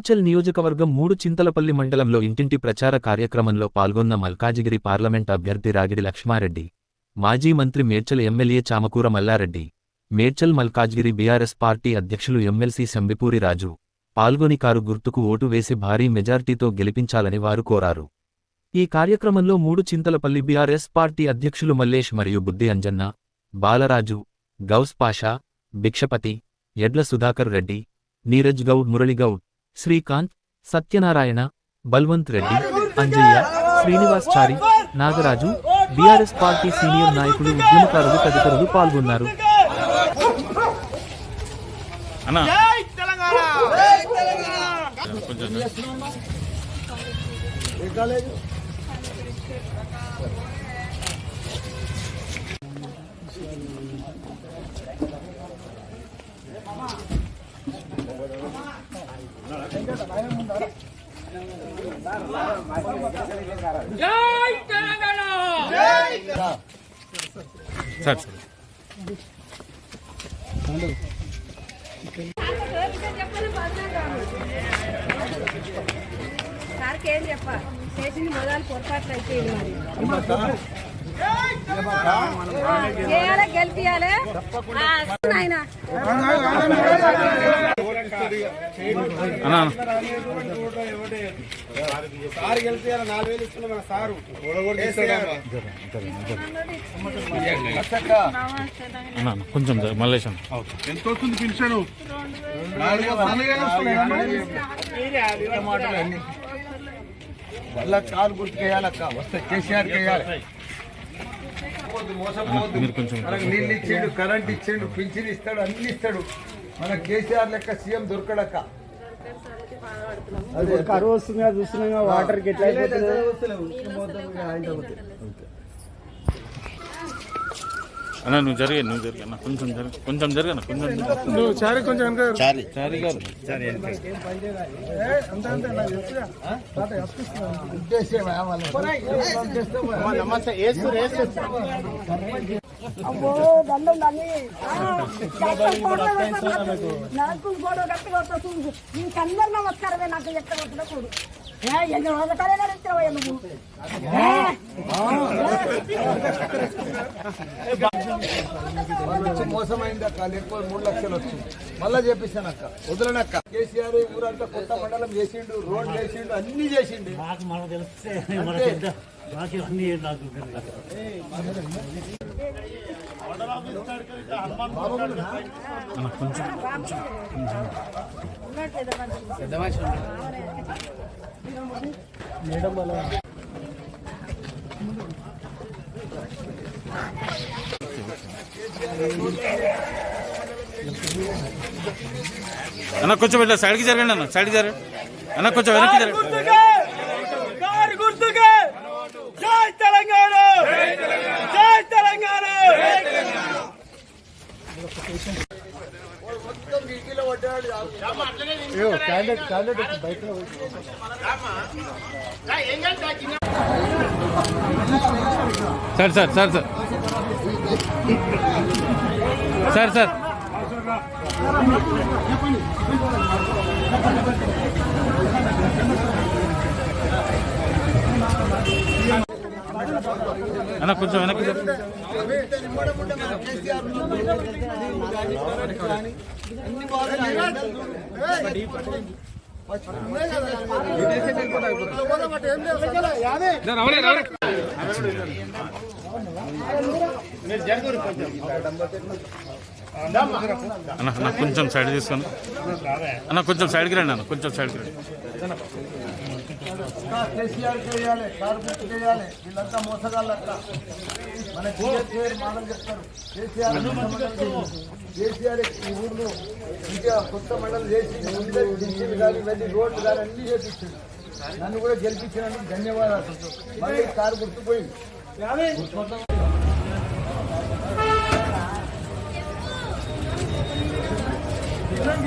మేడ్చల్ నియోజకవర్గం మూడు చింతలపల్లి మండలంలో ఇంటింటి ప్రచార కార్యక్రమంలో పాల్గొన్న మల్కాజిగిరి పార్లమెంట్ అభ్యర్థి రాగిడి లక్ష్మారెడ్డి మాజీ మంత్రి Medchal MLA Chamakura Mallareddy Medchal Malkajgiri BRS party అధ్యక్షులు ఎమ్మెల్సీ శంబిపూరి రాజు పాల్గొని కారు గుర్తుకు ఓటు వేసి భారీ మెజార్టీతో గెలిపించాలని వారు కోరారు. ఈ కార్యక్రమంలో మూడు చింతలపల్లి బీఆర్ఎస్ పార్టీ అధ్యక్షులు మల్లేష్ మరియు బుద్ధి Anjanna Balaraju Gous Pasha Bhikshapathi Edla Sudhakar Reddy Neeraj Goud Muraligoud Srikanth Satyanarayana Balwant Reddy Anjaiah Srinivas Chari Nagaraju BRS party senior నాయకులు ఉద్యమకారులు తదితరులు పాల్గొన్నారు. అన్నా. జై తెలంగాణ కొంచెం జై తెలంగాణ సార్ సార్ సార్కి ఏం చెప్ప చేసింది మొదలు పొరపాట్లు అయిపోయింది మరి గెలిపియాలి ఆయన సార్ గెలిపియాలి నాలుగు వేలు ఇస్తున్నా మన సారు అన్నా అన్నా, కొంచెం జర- మల్లేష్ అన్న. ఎంత వస్తుంది పెన్షన్ మళ్ళా కాలు గుర్తుకేయాలక్క వస్తే కేసీఆర్ కేయాలి అన్నా, మీరు కొంచెం నీళ్ళు ఇచ్చిండు కరెంట్ ఇచ్చిండు పింఛన్ ఇస్తాడు అన్ని ఇస్తాడు. మన కేసీఆర్ లెక్క సీఎం దొరకడక్క కరువు వస్తుంది చూస్తున్నాం వాటర్ ఎట్లా అన్నా నువ్వు జరిగే నువ్వు జరిగే అన్న కొంచెం జరిగి కొంచెం జరిగే అన్న కొంచెం జరగ. నువ్వు చారి కొంచెం వెనక చారి. గారు. అబ్బో దండం దాన్ని నీకందరు నమస్కారమే నాకు ఎక్కడ ఎన్ని రోజుల ఇస్తావా నువ్వు వచ్చి మోసమైంది అక్క లేకపోతే మూడు లక్షలు వచ్చింది మళ్ళా చేపిస్తానక్క వదలనక్క కేసీఆర్ ఊరంతా కొత్త మండలం చేసిండు రోడ్ చేసిండు. అన్ని చేసిండు నాకు మనం తెలిస్తే మన అంతే. పెద్ద నాకు అన్ని కొంచెం ఇట్లా సైడ్కి జరగండి అన్న సైడ్కి జరగండి అన్న కొంచెం వెనక్కి జరగండి కారు గుర్తుకే. జై తెలంగాణ! జై తెలంగాణ! మొత్తం వీటిలో పడ్డాడు sir sir sir sir. Sir sir అన్న కొంచెం వెనక్కి మీరు జరగండి. అన్న అన్న కొంచెం సైడ్ తీసుకొని. అన్న కొంచెం సైడ్కి రండి అన్న కొంచెం సైడ్కి రండి. కేసీఆర్ చేయాలి కారు గుర్తు చేయాలి వీళ్ళంతా మోసగాళ్ళంతా మన కేసీఆర్ మాటలు చెప్తారు కేసీఆర్ కేసీఆర్ ఈ ఊర్లో ఇంకా కొత్త మండలం చేసి అందరికి కానీ ఇవన్నీ రోడ్లు కానీ అన్ని చేపించింది నన్ను కూడా గెలిపించినందుకు ధన్యవాదాలు. మళ్ళీ కారు గుర్తుపోయింది.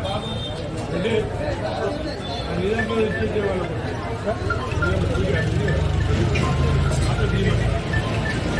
వాళ్ళకు